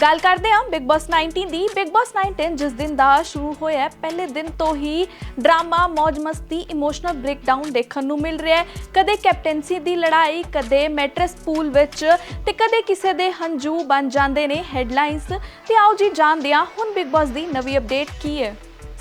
ਗੱਲ ਕਰਦੇ ਹਾਂ ਬਿਗ ਬਾਸ 19 ਦੀ। ਬਿਗ ਬਾਸ 19 ਜਿਸ ਦਿਨ ਦਾ ਸ਼ੁਰੂ ਹੋਇਆ ਪਹਿਲੇ ਦਿਨ ਤੋਂ ਹੀ ਡਰਾਮਾ ਮौज ਮਸਤੀ ਇਮੋਸ਼ਨਲ ਬ੍ਰੇਕਡਾਊਨ ਦੇਖਣ ਨੂੰ ਮਿਲ ਰਿਹਾ ਹੈ। ਕਦੇ ਕੈਪਟਨਸੀ ਦੀ ਲੜਾਈ, ਕਦੇ ਮੈਟਰਸ ਪੂਲ ਵਿੱਚ ਤੇ ਕਦੇ ਕਿਸੇ ਦੇ ਹੰਝੂ ਬਣ ਜਾਂਦੇ ਨੇ ਹੈਡਲਾਈਨਸ ਤੇ ਆਓ ਜੀ ਜਾਣਦੇ ਹਾਂ ਹੁਣ ਬਿਗ ਬਾਸ ਦੀ ਨਵੀਂ ਅਪਡੇਟ ਕੀ ਹੈ।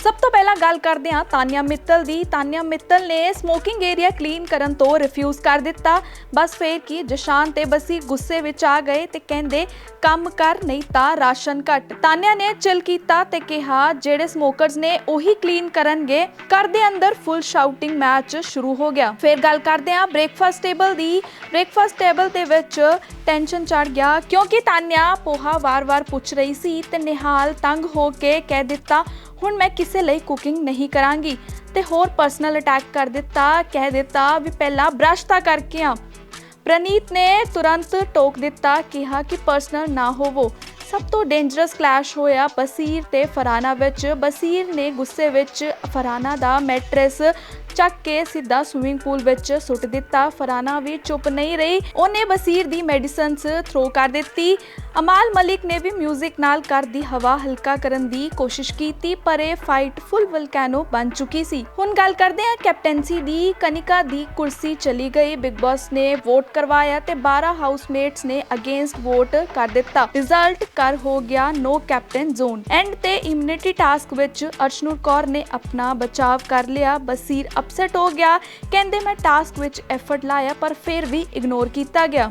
ਸਭ ਤੋਂ ਪਹਿਲਾਂ ਗੱਲ ਕਰਦੇ ਹਾਂ ਤਾਨੀਆ ਮਿੱਤਲ ਦੀ। ਤਾਨੀਆ ਮਿੱਤਲ ਨੇ ਸਮੋਕਿੰਗ ਏਰੀਆ ਕਲੀਨ ਕਰਨ ਤੋਂ ਰਿਫਿਊਜ਼ ਕਰ ਦਿੱਤਾ। ਬਸ ਫੇਰ ਕੀ, ਜਸ਼ਾਨ ਤੇ ਬਸੀ ਗੁੱਸੇ ਵਿੱਚ ਆ ਗਏ ਤੇ ਕਹਿੰਦੇ, ਕੰਮ ਕਰ ਨਹੀਂ ਤਾਂ ਰਾਸ਼ਨ ਘੱਟ। ਤਾਨੀਆ ਨੇ ਚਿਲ ਕੀਤਾ ਤੇ ਕਿਹਾ, ਜਿਹੜੇ ਸਮੋਕਰਸ ਨੇ ਉਹੀ ਕਲੀਨ ਕਰਨਗੇ। ਘਰ ਦੇ ਅੰਦਰ ਫੁੱਲ ਸ਼ਾਊਟਿੰਗ ਮੈਚ ਸ਼ੁਰੂ ਹੋ ਗਿਆ। ਫਿਰ ਗੱਲ ਕਰਦੇ ਹਾਂ ਬ੍ਰੇਕਫਾਸਟ ਟੇਬਲ ਦੀ। ਬ੍ਰੇਕਫਾਸਟ ਟੇਬਲ ਦੇ ਵਿੱਚ ਟੈਨਸ਼ਨ ਚੜ ਗਿਆ ਕਿਉਂਕਿ ਤਾਨਿਆ ਪੋਹਾ ਵਾਰ-ਵਾਰ ਪੁੱਛ ਰਹੀ ਸੀ ਤੇ ਨਿਹਾਲ ਤੰਗ ਹੋ ਕੇ ਕਹਿ ਦਿੱਤਾ ਹੁਣ ਮੈਂ ਕਿਸੇ ਲਈ ਕੁਕਿੰਗ ਨਹੀਂ ਕਰਾਂਗੀ ਤੇ ਹੋਰ ਪਰਸਨਲ ਅਟੈਕ ਕਰ ਦਿੱਤਾ, ਕਹਿ ਦਿੱਤਾ ਵੀ ਪਹਿਲਾਂ ਬ੍ਰਸ਼ ਤਾਂ ਕਰਕੇ ਆ। ਪ੍ਰਨੀਤ ਨੇ ਤੁਰੰਤ ਟੋਕ ਦਿੱਤਾ, ਕਿਹਾ ਕਿ ਪਰਸਨਲ ਨਾ ਹੋਵੋ। ਸਭ ਤੋਂ ਡੇਂਜਰਸ ਕਲੈਸ਼ ਹੋਇਆ ਬਸੀਰ ਤੇ ਫਰਾਨਾ ਵਿੱਚ। ਬਸੀਰ ਨੇ ਗੁੱਸੇ ਵਿੱਚ ਫਰਾਨਾ ਦਾ ਮੈਟਰਸ ਚੱਕ ਕੇ ਸਿੱਧਾ ਸਵਿਮਿੰਗ ਪੂਲ ਵਿੱਚ ਸੁੱਟ ਦਿੱਤਾ। ਫਰਾਨਾ ਵੀ ਚੁੱਪ ਨਹੀਂ ਰਹੀ। ਉਹਨੇ ਬਸੀਰ ਦੀ ਮੈਡੀਸਨਸ ਥਰੋ ਕਰ ਦਿੱਤੀ। ਅਮਾਲ ਮਲਿਕ ਨੇ ਵੀ 뮤직 ਨਾਲ ਘਰ ਦੀ ਹਵਾ ਹਲਕਾ ਕਰਨ ਦੀ ਕੋਸ਼ਿਸ਼ ਕੀਤੀ, ਪਰ ਇਹ ਫਾਈਟ ਫੁੱਲ ਵਲਕੈਨੋ ਬਣ ਚੁੱਕੀ ਸੀ। ਹੁਣ ਗੱਲ ਕਰਦੇ ਹਾਂ ਕੈਪਟੈਂਸੀ ਦੀ। ਕਨਿਕਾ ਦੀ ਕੁਰਸੀ ਚਲੀ ਗਈ। ਬਿਗ ਬਾਸ ਨੇ ਵੋਟ ਕਰਵਾਇਆ ਤੇ 12 ਹਾਊਸਮੇਟਸ ਨੇ ਅਗੇਂਸਟ ਵੋਟ ਕਰ ਦਿੱਤਾ। ਰਿਜ਼ਲਟ ਕਰ ਹੋ ਗਿਆ ਨੋ ਕੈਪਟਨ ਜ਼ੋਨ ਐਂਡ ਤੇ ਇਮਿਊਨਿਟੀ ਟਾਸਕ ਵਿੱਚ ਅਰਸ਼ਨੂਰ ਕੌਰ ਨੇ ਆਪਣਾ ਬਚਾਵ ਕਰ ਲਿਆ। ਬਸੀਰ ਅਪਸੈਟ ਹੋ ਗਿਆ। ਕਹਿੰਦੇ ਮੈਂ ਟਾਸਕ ਵਿੱਚ ਐਫਰਟ ਲਾਇਆ, ਪਰ ਫਿਰ ਵੀ ਇਗਨੋਰ ਕੀਤਾ ਗਿਆ।